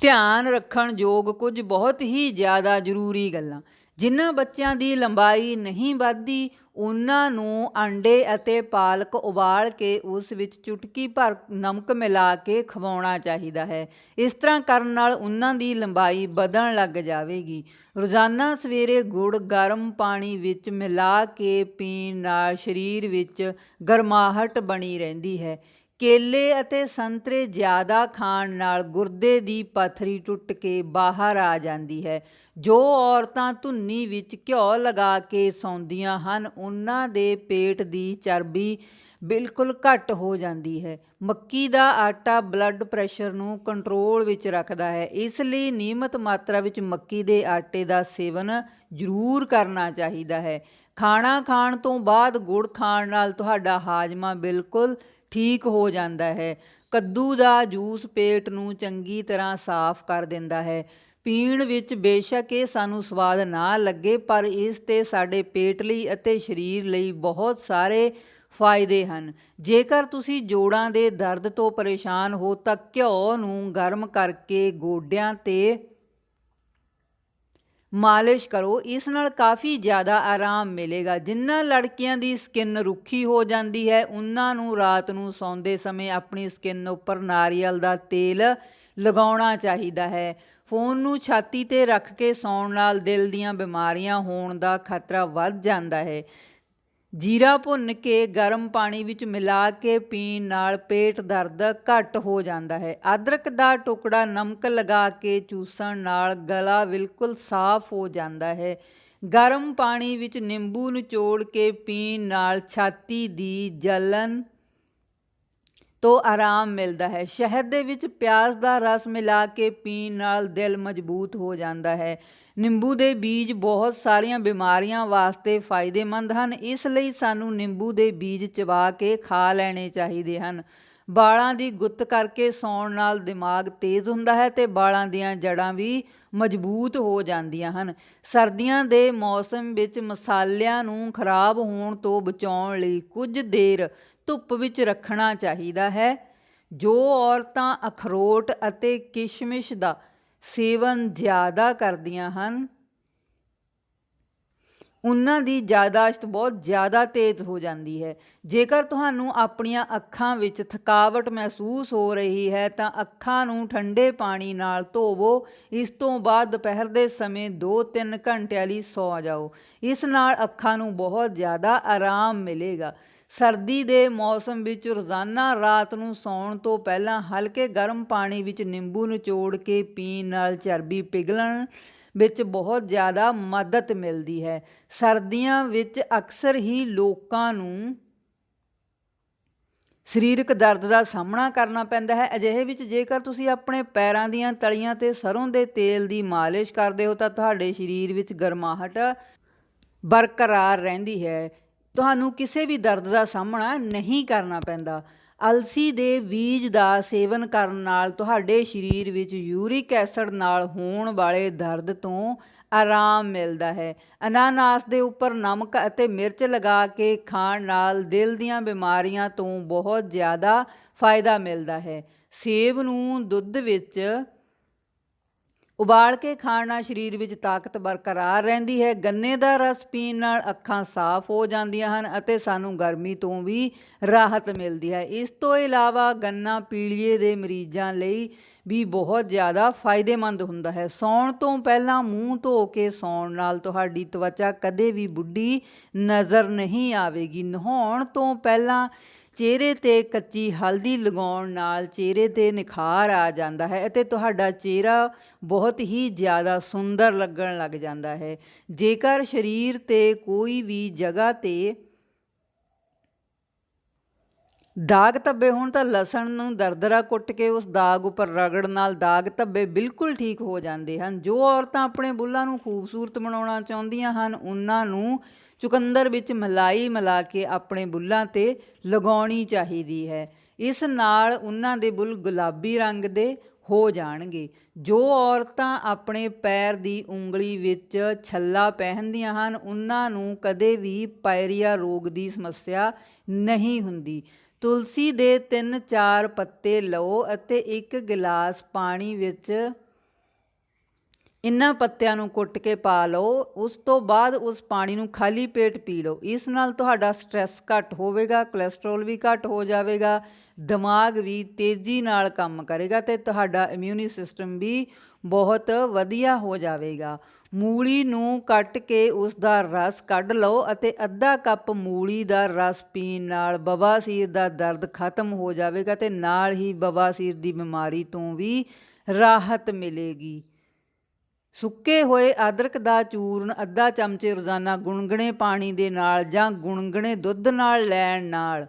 ਧਿਆਨ ਰੱਖਣ ਯੋਗ ਕੁਝ ਬਹੁਤ ਹੀ ਜ਼ਿਆਦਾ ਜ਼ਰੂਰੀ ਗੱਲਾਂ। ਜਿਨ੍ਹਾਂ ਬੱਚਿਆਂ ਦੀ ਲੰਬਾਈ ਨਹੀਂ ਵੱਧਦੀ, ਉਹਨਾਂ ਨੂੰ ਆਂਡੇ ਅਤੇ ਪਾਲਕ ਉਬਾਲ ਕੇ ਉਸ ਵਿੱਚ ਚੁਟਕੀ ਭਰ ਨਮਕ ਮਿਲਾ ਕੇ ਖਵਾਉਣਾ ਚਾਹੀਦਾ ਹੈ। ਇਸ ਤਰ੍ਹਾਂ ਕਰਨ ਨਾਲ ਉਹਨਾਂ ਦੀ ਲੰਬਾਈ ਵਧਣ ਲੱਗ ਜਾਵੇਗੀ। ਰੋਜ਼ਾਨਾ ਸਵੇਰੇ ਗੁੜ ਗਰਮ ਪਾਣੀ ਵਿੱਚ ਮਿਲਾ ਕੇ ਪੀਣ ਨਾਲ ਸਰੀਰ ਵਿੱਚ ਗਰਮਾਹਟ ਬਣੀ ਰਹਿੰਦੀ ਹੈ। ਕੇਲੇ ਅਤੇ ਸੰਤਰੇ ਜ਼ਿਆਦਾ ਖਾਣ ਨਾਲ ਗੁਰਦੇ ਦੀ ਪੱਥਰੀ ਟੁੱਟ ਕੇ ਬਾਹਰ ਆ ਜਾਂਦੀ ਹੈ। ਜੋ ਔਰਤਾਂ ਧੁੰਨੀ ਵਿੱਚ ਘਿਓ ਲਗਾ ਕੇ ਸੌਂਦੀਆਂ ਹਨ, ਉਹਨਾਂ ਦੇ ਪੇਟ ਦੀ ਚਰਬੀ ਬਿਲਕੁਲ ਘੱਟ ਹੋ ਜਾਂਦੀ ਹੈ। ਮੱਕੀ ਦਾ ਆਟਾ ਬਲੱਡ ਪ੍ਰੈਸ਼ਰ ਨੂੰ ਕੰਟਰੋਲ ਵਿੱਚ ਰੱਖਦਾ ਹੈ। ਇਸ ਲਈ ਨਿਯਮਤ ਮਾਤਰਾ ਵਿੱਚ ਮੱਕੀ ਦੇ ਆਟੇ ਦਾ ਸੇਵਨ ਜ਼ਰੂਰ ਕਰਨਾ ਚਾਹੀਦਾ ਹੈ। ਖਾਣਾ ਖਾਣ ਤੋਂ ਬਾਅਦ ਗੁੜ ਖਾਣ ਨਾਲ ਤੁਹਾਡਾ ਹਾਜ਼ਮਾ ਬਿਲਕੁਲ ਠੀਕ ਹੋ ਜਾਂਦਾ ਹੈ। ਕੱਦੂ ਦਾ ਜੂਸ ਪੇਟ ਨੂੰ ਚੰਗੀ ਤਰ੍ਹਾਂ ਸਾਫ਼ ਕਰ ਦਿੰਦਾ ਹੈ। ਪੀਣ ਵਿੱਚ ਬੇਸ਼ੱਕ ਇਹ ਸਾਨੂੰ ਸਵਾਦ ਨਾ ਲੱਗੇ, ਪਰ ਇਸ ਤੇ ਸਾਡੇ ਪੇਟ ਲਈ ਅਤੇ ਸਰੀਰ ਲਈ ਬਹੁਤ ਸਾਰੇ ਫਾਇਦੇ ਹਨ। ਜੇਕਰ ਤੁਸੀਂ ਜੋੜਾਂ ਦੇ ਦਰਦ ਤੋਂ ਪਰੇਸ਼ਾਨ ਹੋ, ਤਾਂ ਘਿਓ ਨੂੰ ਗਰਮ ਕਰਕੇ ਗੋਡਿਆਂ ਤੇ ਮਾਲਿਸ਼ ਕਰੋ, ਇਸ ਨਾਲ ਕਾਫੀ ਜ਼ਿਆਦਾ ਆਰਾਮ ਮਿਲੇਗਾ। ਜਿਨ੍ਹਾਂ ਲੜਕੀਆਂ ਦੀ ਸਕਿਨ ਰੁੱਖੀ ਹੋ ਜਾਂਦੀ ਹੈ, ਉਹਨਾਂ ਨੂੰ ਰਾਤ ਨੂੰ ਸੌਂਦੇ ਸਮੇਂ ਆਪਣੀ ਸਕਿਨ ਉੱਪਰ ਨਾਰੀਅਲ ਦਾ ਤੇਲ ਲਗਾਉਣਾ ਚਾਹੀਦਾ ਹੈ। ਫੋਨ ਨੂੰ ਛਾਤੀ ਤੇ ਰੱਖ ਕੇ ਸੌਣ ਨਾਲ ਦਿਲ ਦੀਆਂ ਬਿਮਾਰੀਆਂ ਹੋਣ ਦਾ ਖਤਰਾ ਵੱਧ ਜਾਂਦਾ ਹੈ। ਜੀਰਾ ਭੁੰਨ ਕੇ ਗਰਮ ਪਾਣੀ ਵਿੱਚ ਮਿਲਾ ਕੇ ਪੀਣ ਨਾਲ ਪੇਟ ਦਰਦ ਘੱਟ ਹੋ ਜਾਂਦਾ ਹੈ। ਅਦਰਕ ਦਾ ਟੁਕੜਾ ਨਮਕ ਲਗਾ ਕੇ ਚੂਸਣ ਨਾਲ ਗਲਾ ਬਿਲਕੁਲ ਸਾਫ਼ ਹੋ ਜਾਂਦਾ ਹੈ। ਗਰਮ ਪਾਣੀ ਵਿੱਚ ਨਿੰਬੂ ਨਿਚੋੜ ਕੇ ਪੀਣ ਨਾਲ ਛਾਤੀ ਦੀ ਜਲਨ ਤੋਂ ਆਰਾਮ ਮਿਲਦਾ ਹੈ। ਸ਼ਹਿਦ ਦੇ ਵਿੱਚ ਪਿਆਜ਼ ਦਾ ਰਸ ਮਿਲਾ ਕੇ ਪੀਣ ਨਾਲ ਦਿਲ ਮਜ਼ਬੂਤ ਹੋ ਜਾਂਦਾ ਹੈ। ਨਿੰਬੂ ਦੇ ਬੀਜ ਬਹੁਤ ਸਾਰੀਆਂ ਬਿਮਾਰੀਆਂ ਵਾਸਤੇ ਫਾਇਦੇਮੰਦ ਹਨ। ਇਸ ਲਈ ਸਾਨੂੰ ਨਿੰਬੂ ਦੇ ਬੀਜ ਚਬਾ ਕੇ ਖਾ ਲੈਣੇ ਚਾਹੀਦੇ ਹਨ। ਬਾਲਾਂ ਦੀ ਗੁੱਤ ਕਰਕੇ ਸੌਣ ਨਾਲ ਦਿਮਾਗ ਤੇਜ਼ ਹੁੰਦਾ ਹੈ ਤੇ ਬਾਲਾਂ ਦੀਆਂ ਜੜਾਂ ਵੀ ਮਜ਼ਬੂਤ ਹੋ ਜਾਂਦੀਆਂ ਹਨ। ਸਰਦੀਆਂ ਦੇ ਮੌਸਮ ਵਿੱਚ ਮਸਾਲਿਆਂ ਨੂੰ ਖਰਾਬ ਹੋਣ ਤੋਂ ਬਚਾਉਣ ਲਈ ਕੁਝ ਦੇਰ ਧੁੱਪ ਵਿੱਚ ਰੱਖਣਾ ਚਾਹੀਦਾ ਹੈ। ਜੋ ਔਰਤਾਂ ਅਖਰੋਟ ਅਤੇ ਕਿਸ਼ਮਿਸ਼ ਦਾ ਸੇਵਨ ਜ਼ਿਆਦਾ ਕਰਦੀਆਂ ਹਨ, ਉਹਨਾਂ ਦੀ ਯਾਦਾਸ਼ਤ ਬਹੁਤ ਜ਼ਿਆਦਾ ਤੇਜ਼ ਹੋ ਜਾਂਦੀ ਹੈ। ਜੇਕਰ ਤੁਹਾਨੂੰ ਆਪਣੀਆਂ ਅੱਖਾਂ ਵਿੱਚ ਥਕਾਵਟ ਮਹਿਸੂਸ ਹੋ ਰਹੀ ਹੈ, ਤਾਂ ਅੱਖਾਂ ਨੂੰ ਠੰਡੇ ਪਾਣੀ ਨਾਲ ਧੋਵੋ। ਇਸ ਤੋਂ ਬਾਅਦ ਦੁਪਹਿਰ ਦੇ ਸਮੇਂ 2-3 ਘੰਟਿਆਂ ਲਈ ਸੌ ਜਾਓ। ਇਸ ਨਾਲ ਅੱਖਾਂ ਨੂੰ ਬਹੁਤ ਜ਼ਿਆਦਾ ਆਰਾਮ ਮਿਲੇਗਾ। ਸਰਦੀ ਦੇ ਮੌਸਮ ਵਿੱਚ ਰੋਜ਼ਾਨਾ ਰਾਤ ਨੂੰ ਸੌਣ ਤੋਂ ਪਹਿਲਾਂ ਹਲਕੇ ਗਰਮ ਪਾਣੀ ਵਿੱਚ ਨਿੰਬੂ ਨਿਚੋੜ ਕੇ ਪੀਣ ਨਾਲ ਚਰਬੀ ਪਿਘਲਣ ਵਿੱਚ ਬਹੁਤ ਜ਼ਿਆਦਾ ਮਦਦ ਮਿਲਦੀ ਹੈ। ਸਰਦੀਆਂ ਵਿੱਚ ਅਕਸਰ ਹੀ ਲੋਕਾਂ ਨੂੰ ਸਰੀਰਕ ਦਰਦ ਦਾ ਸਾਹਮਣਾ ਕਰਨਾ ਪੈਂਦਾ ਹੈ। ਅਜਿਹੇ ਵਿੱਚ ਜੇਕਰ ਤੁਸੀਂ ਆਪਣੇ ਪੈਰਾਂ ਦੀਆਂ ਤਲੀਆਂ ਤੇ ਸਰੋਂ ਦੇ ਤੇਲ ਦੀ ਮਾਲਿਸ਼ ਕਰਦੇ ਹੋ ਤਾਂ ਤੁਹਾਡੇ ਸਰੀਰ ਵਿੱਚ ਗਰਮਾਹਟ ਬਰਕਰਾਰ ਰਹਿੰਦੀ ਹੈ। ਤੁਹਾਨੂੰ ਕਿਸੇ ਵੀ ਦਰਦ ਦਾ ਸਾਹਮਣਾ ਨਹੀਂ ਕਰਨਾ ਪੈਂਦਾ। ਅਲਸੀ ਦੇ ਬੀਜ ਦਾ ਸੇਵਨ ਕਰਨ ਨਾਲ ਤੁਹਾਡੇ ਸਰੀਰ ਵਿੱਚ ਯੂਰਿਕ ਐਸਿਡ ਨਾਲ ਹੋਣ ਵਾਲੇ ਦਰਦ ਤੋਂ ਆਰਾਮ ਮਿਲਦਾ ਹੈ। ਅਨਾਨਾਸ ਦੇ ਉੱਪਰ ਨਮਕ ਅਤੇ ਮਿਰਚ ਲਗਾ ਕੇ ਖਾਣ ਨਾਲ ਦਿਲ ਦੀਆਂ ਬਿਮਾਰੀਆਂ ਤੋਂ ਬਹੁਤ ਜ਼ਿਆਦਾ ਫਾਇਦਾ ਮਿਲਦਾ ਹੈ। ਸੇਬ ਨੂੰ ਦੁੱਧ ਵਿੱਚ ਉਬਾਲ ਕੇ ਖਾਣ ਨਾਲ ਸਰੀਰ ਵਿੱਚ ਤਾਕਤ ਬਰਕਰਾਰ ਰਹਿੰਦੀ ਹੈ। ਗੰਨੇ ਦਾ ਰਸ ਪੀਣ ਨਾਲ ਅੱਖਾਂ ਸਾਫ਼ ਹੋ ਜਾਂਦੀਆਂ ਹਨ ਅਤੇ ਸਾਨੂੰ ਗਰਮੀ ਤੋਂ ਵੀ ਰਾਹਤ ਮਿਲਦੀ ਹੈ। ਇਸ ਤੋਂ ਇਲਾਵਾ ਗੰਨਾ ਪੀਲੀਏ ਦੇ ਮਰੀਜ਼ਾਂ ਲਈ ਵੀ ਬਹੁਤ ਜ਼ਿਆਦਾ ਫਾਇਦੇਮੰਦ ਹੁੰਦਾ ਹੈ। ਸੌਣ ਤੋਂ ਪਹਿਲਾਂ ਮੂੰਹ ਧੋ ਕੇ ਸੌਣ ਨਾਲ ਤੁਹਾਡੀ ਤਵਚਾ ਕਦੇ ਵੀ ਬੁੱਢੀ ਨਜ਼ਰ ਨਹੀਂ ਆਵੇਗੀ। ਨਹਾਉਣ ਤੋਂ ਪਹਿਲਾਂ ਚਿਹਰੇ ਤੇ ਕੱਚੀ ਹਲਦੀ ਲਗਾਉਣ ਨਾਲ ਚਿਹਰੇ ਤੇ ਨਿਖਾਰ ਆ ਜਾਂਦਾ ਹੈ ਅਤੇ ਤੁਹਾਡਾ ਚਿਹਰਾ ਬਹੁਤ ਹੀ ਜ਼ਿਆਦਾ ਸੁੰਦਰ ਲੱਗਣ ਲੱਗ ਜਾਂਦਾ ਹੈ। ਜੇਕਰ ਸਰੀਰ ਤੇ ਕੋਈ ਵੀ ਜਗ੍ਹਾ ਤੇ ਦਾਗ ਧੱਬੇ ਹੋਣ ਤਾਂ ਲਸਣ ਨੂੰ ਦਰਦਰਾ ਕੁੱਟ ਕੇ ਉਸ ਦਾਗ ਉੱਪਰ ਰਗੜ ਨਾਲ ਦਾਗ ਧੱਬੇ ਬਿਲਕੁਲ ਠੀਕ ਹੋ ਜਾਂਦੇ ਹਨ। ਜੋ ਔਰਤਾਂ ਆਪਣੇ ਬੁੱਲਾਂ ਨੂੰ ਖੂਬਸੂਰਤ ਬਣਾਉਣਾ ਚਾਹੁੰਦੀਆਂ ਹਨ, ਉਹਨਾਂ ਨੂੰ ਚੁਕੰਦਰ ਵਿੱਚ ਮਲਾਈ ਮਿਲਾ ਕੇ ਆਪਣੇ ਬੁੱਲਾਂ ਤੇ ਲਗਾਉਣੀ ਚਾਹੀਦੀ ਹੈ। ਇਸ ਨਾਲ ਉਹਨਾਂ ਦੇ ਬੁੱਲ ਗੁਲਾਬੀ ਰੰਗ ਦੇ ਹੋ ਜਾਣਗੇ। ਜੋ ਔਰਤਾਂ ਆਪਣੇ ਪੈਰ ਦੀ ਉਂਗਲੀ ਵਿੱਚ ਛੱਲਾ ਪਹਿਨਦੀਆਂ ਹਨ, ਉਹਨਾਂ ਨੂੰ ਕਦੇ ਵੀ ਪਾਇਰੀਆ ਰੋਗ ਦੀ ਸਮੱਸਿਆ ਨਹੀਂ ਹੁੰਦੀ। ਤੁਲਸੀ ਦੇ 3-4 ਪੱਤੇ ਲਓ ਅਤੇ ਇੱਕ ਗਿਲਾਸ ਪਾਣੀ ਵਿੱਚ ਇਹਨਾਂ ਪੱਤਿਆਂ ਨੂੰ ਕੁੱਟ ਕੇ ਪਾ ਲਓ, ਉਸ ਤੋਂ ਬਾਅਦ ਉਸ ਪਾਣੀ ਨੂੰ ਖਾਲੀ ਪੇਟ ਪੀ ਲਓ। ਇਸ ਨਾਲ ਤੁਹਾਡਾ ਸਟ੍ਰੈਸ ਘੱਟ ਹੋਵੇਗਾ ਕੋਲੇਸਟ੍ਰੋਲ ਵੀ ਘੱਟ ਹੋ ਜਾਵੇਗਾ, ਦਿਮਾਗ ਵੀ ਤੇਜ਼ੀ ਨਾਲ ਕੰਮ ਕਰੇਗਾ ਤੇ ਤੁਹਾਡਾ ਇਮਿਊਨੀ ਸਿਸਟਮ ਵੀ ਬਹੁਤ ਵਧੀਆ ਹੋ ਜਾਵੇਗਾ। ਮੂਲੀ ਨੂੰ ਕੱਟ ਕੇ ਉਸ ਦਾ ਰਸ ਕੱਢ ਲਓ ਅਤੇ ਅੱਧਾ ਕੱਪ ਮੂਲੀ ਦਾ ਰਸ ਪੀਣ ਨਾਲ ਬਵਾਸੀਰ ਦਾ ਦਰਦ ਖਤਮ ਹੋ ਜਾਵੇਗਾ ਤੇ ਨਾਲ ਹੀ ਬਵਾਸੀਰ ਦੀ ਬਿਮਾਰੀ ਤੋਂ ਵੀ ਰਾਹਤ ਮਿਲੇਗੀ। ਸੁੱਕੇ ਹੋਏ ਅਦਰਕ ਦਾ ਚੂਰਨ ਅੱਧਾ ਚਮਚੇ ਰੋਜ਼ਾਨਾ ਗੁਣਗਣੇ ਪਾਣੀ ਦੇ ਨਾਲ ਜਾਂ ਗੁਣਗਣੇ ਦੁੱਧ ਨਾਲ ਲੈਣ ਨਾਲ।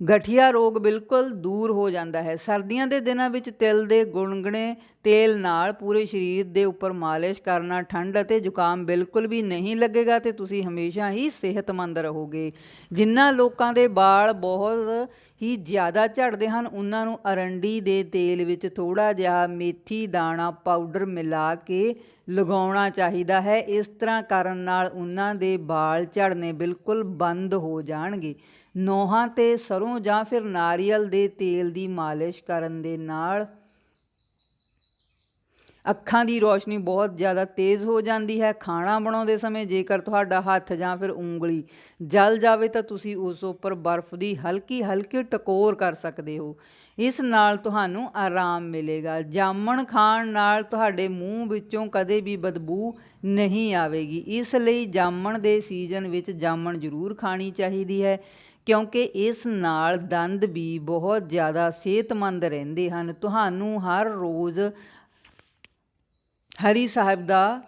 ਗਠੀਆ ਰੋਗ ਬਿਲਕੁਲ ਦੂਰ ਹੋ ਜਾਂਦਾ ਹੈ। ਸਰਦੀਆਂ ਦੇ ਦਿਨਾਂ ਵਿੱਚ ਤਿਲ ਦੇ ਗੁਣਗਣੇ ਤੇਲ ਨਾਲ ਪੂਰੇ ਸਰੀਰ ਦੇ ਉੱਪਰ ਮਾਲਿਸ਼ ਕਰਨਾ ਠੰਡ ਅਤੇ ਜ਼ੁਕਾਮ ਬਿਲਕੁਲ ਵੀ ਨਹੀਂ ਲੱਗੇਗਾ ਤੇ ਤੁਸੀਂ ਹਮੇਸ਼ਾ ਹੀ ਸਿਹਤਮੰਦ ਰਹੋਗੇ। ਜਿਨ੍ਹਾਂ ਲੋਕਾਂ ਦੇ ਵਾਲ ਬਹੁਤ ਹੀ ਜ਼ਿਆਦਾ ਝੜਦੇ ਹਨ, ਉਹਨਾਂ ਨੂੰ ਅਰੰਡੀ ਦੇ ਤੇਲ ਵਿੱਚ ਥੋੜਾ ਜਿਹਾ ਮੇਥੀ ਦਾਣਾ ਪਾਊਡਰ ਮਿਲਾ ਕੇ ਲਗਾਉਣਾ ਚਾਹੀਦਾ ਹੈ। ਇਸ ਤਰ੍ਹਾਂ ਕਰਨ ਨਾਲ ਉਹਨਾਂ ਦੇ ਵਾਲ ਝੜਨੇ ਬਿਲਕੁਲ ਬੰਦ ਹੋ ਜਾਣਗੇ। ਨੋਹਾਂ ਤੇ ਸਰ੍ਹੋਂ ਜਾਂ ਫਿਰ ਨਾਰੀਅਲ ਦੇ ਤੇਲ ਦੀ ਮਾਲਿਸ਼ ਕਰਨ ਦੇ ਨਾਲ ਅੱਖਾਂ ਦੀ ਰੋਸ਼ਨੀ ਬਹੁਤ ਜ਼ਿਆਦਾ ਤੇਜ਼ ਹੋ ਜਾਂਦੀ ਹੈ। ਖਾਣਾ ਬਣਾਉਂਦੇ ਸਮੇਂ ਜੇਕਰ ਤੁਹਾਡਾ ਹੱਥ ਜਾਂ ਫਿਰ ਉਂਗਲੀ ਜਲ ਜਾਵੇ ਤਾਂ ਤੁਸੀਂ ਉਸ ਉੱਪਰ ਬਰਫ਼ ਦੀ ਹਲਕੀ ਹਲਕੀ ਟਕੋਰ ਕਰ ਸਕਦੇ ਹੋ। ਇਸ ਨਾਲ ਤੁਹਾਨੂੰ ਆਰਾਮ ਮਿਲੇਗਾ। ਜਾਮਣ ਖਾਣ ਨਾਲ ਤੁਹਾਡੇ ਮੂੰਹ ਵਿੱਚੋਂ ਕਦੇ ਵੀ ਬਦਬੂ ਨਹੀਂ ਆਵੇਗੀ। ਇਸ ਲਈ ਜਾਮਣ ਦੇ ਸੀਜ਼ਨ ਵਿੱਚ ਜਾਮਣ ਜ਼ਰੂਰ ਖਾਣੀ ਚਾਹੀਦੀ ਹੈ, ਕਿਉਂਕਿ ਇਸ ਨਾਲ ਦੰਦ ਵੀ ਬਹੁਤ ਜ਼ਿਆਦਾ ਸਿਹਤਮੰਦ ਰਹਿੰਦੇ ਹਨ। ਤੁਹਾਨੂੰ ਹਰ ਰੋਜ਼ ਹਰੀ ਸਾਹਿਬ ਦਾ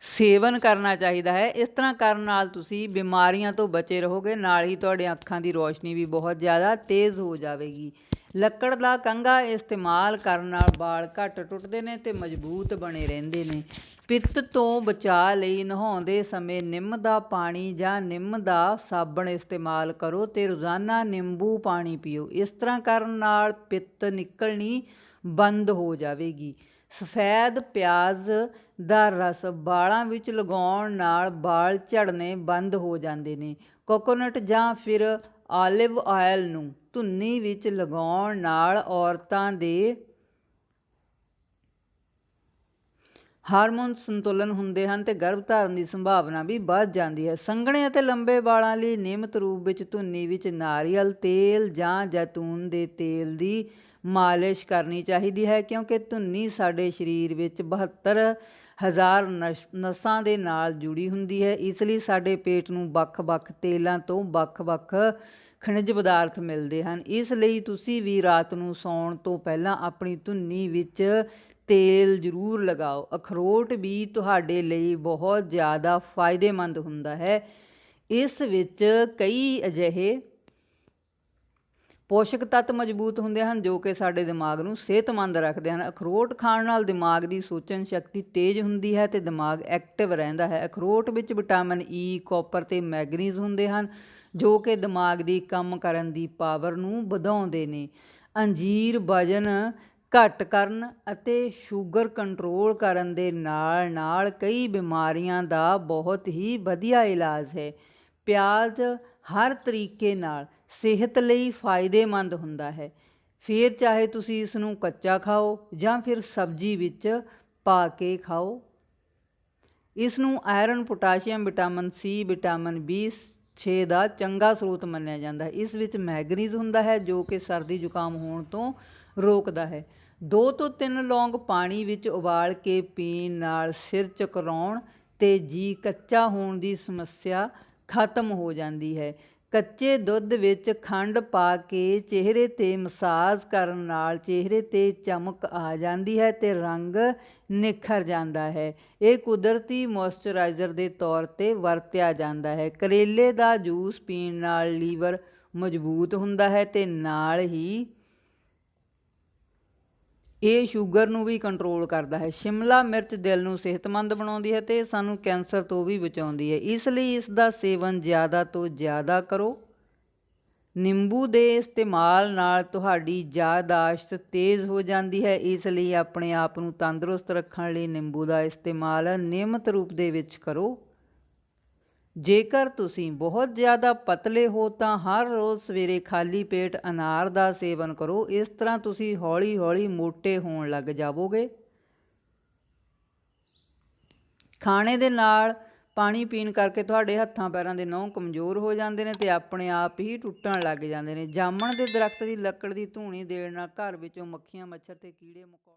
ਸੇਵਨ ਕਰਨਾ ਚਾਹੀਦਾ ਹੈ। ਇਸ ਤਰ੍ਹਾਂ ਕਰਨ ਨਾਲ ਤੁਸੀਂ ਬਿਮਾਰੀਆਂ ਤੋਂ ਬਚੇ ਰਹੋਗੇ। ਨਾਲ ਹੀ ਤੁਹਾਡੇ ਅੱਖਾਂ ਦੀ ਰੋਸ਼ਨੀ ਵੀ ਬਹੁਤ ਜ਼ਿਆਦਾ ਤੇਜ਼ ਹੋ ਜਾਵੇਗੀ। ਲੱਕੜ ਦਾ ਕੰਘਾ ਇਸਤੇਮਾਲ ਕਰਨ ਨਾਲ ਵਾਲ ਘੱਟ ਟੁੱਟਦੇ ਨੇ ਤੇ ਮਜ਼ਬੂਤ ਬਣੇ ਰਹਿੰਦੇ ਨੇ। ਪਿੱਤ ਤੋਂ ਬਚਾਅ ਲਈ ਨਹਾਉਂਦੇ ਸਮੇਂ ਨਿੰਮ ਦਾ ਪਾਣੀ ਜਾਂ ਨਿੰਮ ਦਾ ਸਾਬਣ ਇਸਤੇਮਾਲ ਕਰੋ ਤੇ ਰੋਜ਼ਾਨਾ ਨਿੰਬੂ ਪਾਣੀ ਪੀਓ। ਇਸ ਤਰ੍ਹਾਂ ਕਰਨ ਨਾਲ ਪਿੱਤ ਨਿਕਲਣੀ ਬੰਦ ਹੋ ਜਾਵੇਗੀ। ਸਫੈਦ ਪਿਆਜ਼ ਦਾ ਰਸ ਵਾਲਾਂ ਵਿੱਚ ਲਗਾਉਣ ਨਾਲ ਵਾਲ ਝੜਨੇ ਬੰਦ ਹੋ ਜਾਂਦੇ ਨੇ। ਕੋਕੋਨਟ ਜਾਂ ਫਿਰ ਆਲਿਵ ਆਇਲ ਨੂੰ ਧੁੰਨੀ ਵਿੱਚ ਲਗਾਉਣ ਨਾਲ ਔਰਤਾਂ ਦੇ ਹਾਰਮੋਨ ਸੰਤੁਲਨ ਹੁੰਦੇ ਹਨ ਤੇ ਗਰਭ ਧਾਰਨ ਦੀ ਸੰਭਾਵਨਾ ਵੀ ਵੱਧ ਜਾਂਦੀ ਹੈ। ਸੰਘਣੇ ਅਤੇ ਲੰਬੇ ਵਾਲਾਂ ਲਈ ਨਿਯਮਿਤ ਰੂਪ ਵਿੱਚ ਧੁੰਨੀ ਵਿੱਚ ਨਾਰੀਅਲ ਤੇਲ ਜਾਂ ਜੈਤੂਨ ਦੇ ਤੇਲ ਦੀ ਮਾਲਿਸ਼ ਕਰਨੀ ਚਾਹੀਦੀ ਹੈ, ਕਿਉਂਕਿ ਧੁੰਨੀ ਸਾਡੇ ਸਰੀਰ ਵਿੱਚ 72 ਹਜ਼ਾਰ ਨਸਾਂ ਦੇ ਨਾਲ ਜੁੜੀ ਹੁੰਦੀ ਹੈ। ਇਸ ਲਈ ਸਾਡੇ ਪੇਟ ਨੂੰ ਵੱਖ-ਵੱਖ ਤੇਲਾਂ ਤੋਂ ਵੱਖ-ਵੱਖ ਖਣਿਜ ਪਦਾਰਥ ਮਿਲਦੇ ਹਨ। ਇਸ ਲਈ ਤੁਸੀਂ ਵੀ ਰਾਤ ਨੂੰ ਸੌਣ ਤੋਂ ਪਹਿਲਾਂ ਆਪਣੀ ਧੁੰਨੀ ਵਿੱਚ ਤੇਲ ਜ਼ਰੂਰ ਲਗਾਓ। ਅਖਰੋਟ ਵੀ ਤੁਹਾਡੇ ਲਈ ਬਹੁਤ ਜ਼ਿਆਦਾ ਫਾਇਦੇਮੰਦ ਹੁੰਦਾ ਹੈ। ਇਸ ਵਿੱਚ ਕਈ ਅਜਿਹੇ ਪੋਸ਼ਕ ਤੱਤ ਮਜ਼ਬੂਤ ਹੁੰਦੇ ਹਨ ਜੋ ਕਿ ਸਾਡੇ ਦਿਮਾਗ ਨੂੰ ਸਿਹਤਮੰਦ ਰੱਖਦੇ ਹਨ। ਅਖਰੋਟ ਖਾਣ ਨਾਲ ਦਿਮਾਗ ਦੀ ਸੋਚਣ ਸ਼ਕਤੀ ਤੇਜ਼ ਹੁੰਦੀ ਹੈ ਤੇ ਦਿਮਾਗ ਐਕਟਿਵ ਰਹਿੰਦਾ ਹੈ। ਅਖਰੋਟ ਵਿੱਚ ਵਿਟਾਮਿਨ ਈ ਕਾਪਰ ਤੇ ਮੈਗਨੀਜ਼ ਹੁੰਦੇ ਹਨ ਜੋ ਕਿ ਦਿਮਾਗ ਦੀ ਕੰਮ ਕਰਨ ਦੀ ਪਾਵਰ ਨੂੰ ਵਧਾਉਂਦੇ ਨੇ। ਅੰਜੀਰ ਵਜਨ ਘੱਟ ਕਰਨ ਅਤੇ ਸ਼ੂਗਰ ਕੰਟਰੋਲ ਕਰਨ ਦੇ ਨਾਲ ਨਾਲ ਕਈ ਬਿਮਾਰੀਆਂ ਦਾ ਬਹੁਤ ਹੀ ਵਧੀਆ ਇਲਾਜ ਹੈ। ਪਿਆਜ਼ ਹਰ ਤਰੀਕੇ ਨਾਲ ਸਿਹਤ ਲਈ ਫਾਇਦੇਮੰਦ ਹੁੰਦਾ ਹੈ। ਫਿਰ ਚਾਹੇ ਤੁਸੀਂ ਇਸ ਨੂੰ ਕੱਚਾ ਖਾਓ ਜਾਂ ਫਿਰ ਸਬਜ਼ੀ ਵਿੱਚ ਪਾ ਕੇ ਖਾਓ। ਇਸ ਨੂੰ iron, potassium, vitamin C, vitamin B B6 ਦਾ ਚੰਗਾ ਸਰੋਤ ਮੰਨਿਆ ਜਾਂਦਾ ਹੈ। ਇਸ ਵਿੱਚ ਮੈਗਨੀਜ਼ ਹੁੰਦਾ ਹੈ ਜੋ ਕਿ ਸਰਦੀ ਜ਼ੁਕਾਮ ਹੋਣ ਤੋਂ ਰੋਕਦਾ ਹੈ। ਦੋ ਤੋਂ ਤਿੰਨ ਲੌਂਗ ਪਾਣੀ ਵਿੱਚ ਉਬਾਲ ਕੇ ਪੀਣ ਨਾਲ ਸਿਰ ਚਕਰਾਉਣ ਤੇ ਜੀ ਕੱਚਾ ਹੋਣ ਦੀ ਸਮੱਸਿਆ ਖਤਮ ਹੋ ਜਾਂਦੀ ਹੈ। ਕੱਚੇ ਦੁੱਧ ਵਿੱਚ ਖੰਡ ਪਾ ਕੇ ਚਿਹਰੇ 'ਤੇ ਮਸਾਜ ਕਰਨ ਨਾਲ ਚਿਹਰੇ 'ਤੇ ਚਮਕ ਆ ਜਾਂਦੀ ਹੈ ਤੇ ਰੰਗ ਨਿਖਰ ਜਾਂਦਾ ਹੈ। ਇਹ ਕੁਦਰਤੀ ਮੋਇਸਚਰਾਈਜ਼ਰ ਦੇ ਤੌਰ 'ਤੇ ਵਰਤਿਆ ਜਾਂਦਾ ਹੈ। ਕਰੇਲੇ ਦਾ ਜੂਸ ਪੀਣ ਨਾਲ ਲੀਵਰ ਮਜ਼ਬੂਤ ਹੁੰਦਾ ਹੈ ਤੇ ਨਾਲ ਹੀ ਇਹ ਸ਼ੂਗਰ ਨੂੰ ਵੀ ਕੰਟਰੋਲ ਕਰਦਾ ਹੈ। ਸ਼ਿਮਲਾ ਮਿਰਚ ਦਿਲ ਨੂੰ ਸਿਹਤਮੰਦ ਬਣਾਉਂਦੀ ਹੈ ਤੇ ਸਾਨੂੰ ਕੈਂਸਰ ਤੋਂ ਵੀ ਬਚਾਉਂਦੀ ਹੈ। ਇਸ ਲਈ ਇਸ ਦਾ ਸੇਵਨ ਜ਼ਿਆਦਾ ਤੋਂ ਜ਼ਿਆਦਾ ਕਰੋ। ਨਿੰਬੂ ਦੇ ਇਸਤੇਮਾਲ ਨਾਲ ਤੁਹਾਡੀ ਯਾਦਾਸ਼ਤ ਤੇਜ਼ ਹੋ ਜਾਂਦੀ ਹੈ। ਇਸ ਲਈ ਆਪਣੇ ਆਪ ਨੂੰ ਤੰਦਰੁਸਤ ਰੱਖਣ ਲਈ ਨਿੰਬੂ ਦਾ ਇਸਤੇਮਾਲ ਨਿਯਮਤ ਰੂਪ ਦੇ ਵਿੱਚ ਕਰੋ। ਜੇਕਰ ਤੁਸੀਂ ਬਹੁਤ ਜ਼ਿਆਦਾ ਪਤਲੇ ਹੋ ਤਾਂ ਹਰ ਰੋਜ਼ ਸਵੇਰੇ ਖਾਲੀ ਪੇਟ ਅਨਾਰ ਦਾ ਸੇਵਨ ਕਰੋ। ਇਸ ਤਰ੍ਹਾਂ ਤੁਸੀਂ ਹੌਲੀ-ਹੌਲੀ ਮੋਟੇ ਹੋਣ ਲੱਗ ਜਾਵੋਗੇ। ਖਾਣੇ ਦੇ ਨਾਲ ਪਾਣੀ ਪੀਣ ਕਰਕੇ ਤੁਹਾਡੇ ਹੱਥਾਂ ਪੈਰਾਂ ਦੇ ਨਹੁੰ ਕਮਜ਼ੋਰ ਹੋ ਜਾਂਦੇ ਨੇ ਤੇ ਆਪਣੇ ਆਪ ਹੀ ਟੁੱਟਣ ਲੱਗ ਜਾਂਦੇ ਨੇ। ਜਾਮਣ ਦੇ ਦਰਖਤ ਦੀ ਲੱਕੜ ਦੀ ਧੂਣੀ ਦੇਣ ਨਾਲ ਘਰ ਵਿੱਚੋਂ ਮੱਖੀਆਂ, ਮੱਛਰ ਤੇ ਕੀੜੇ ਮਕੌੜੇ